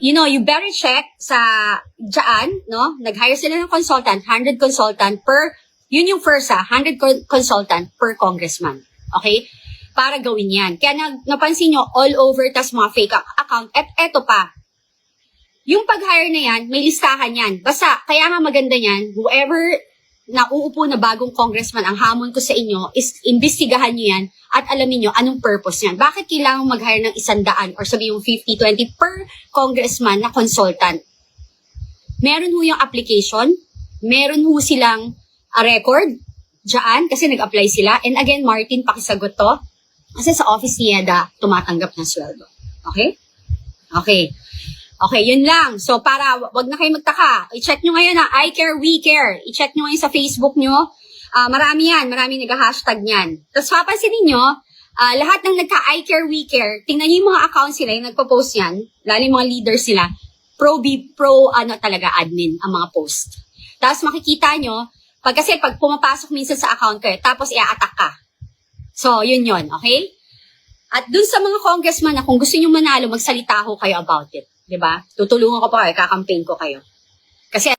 You know, you better check sa dyan, no? Nag-hire sila ng consultant, 100 consultant per, yun yung first ha, 100 co- consultant per congressman. Okay? Para gawin yan. Kaya nag, napansin nyo, all over, tas mga fake ac- account. At eto pa, yung pag-hire na yan, may listahan yan. Basta, kaya nga maganda yan, whoever na uupo na bagong congressman, ang hamon ko sa inyo is imbestigahan nyo yan at alamin nyo anong purpose yan. Bakit kailangan mag-hire ng isang daan or sabi yung 50-20 per congressman na consultant? Meron ho yung application, meron ho silang a record dyan kasi nag-apply sila. And again, Martin, pakisagot to. Kasi sa office ni Eda, tumatanggap ng sweldo. Okay? Okay. Okay, yun lang. So, para wag na kayo magtaka, i-check nyo ngayon na I care, we care. I-check nyo ngayon sa Facebook nyo. Ah, marami yan. Marami nag-hashtag niyan. Tapos papansinin nyo, ah, lahat ng nagka-I care, we care, tingnan nyo yung mga accounts sila, yung nagpo-post yan, lalo yung mga leaders sila, pro, pro, ano talaga, admin, ang mga post. Tapos makikita nyo, pag kasi pag pumapasok minsan sa account ko, eh, tapos i-attack ka. So, yun yun, okay? At dun sa mga congressman na kung gusto nyo manalo, magsalita ho kayo about it. 'Di ba? Tutulungan ko pa kayo, kakampaign ko kayo. Kasi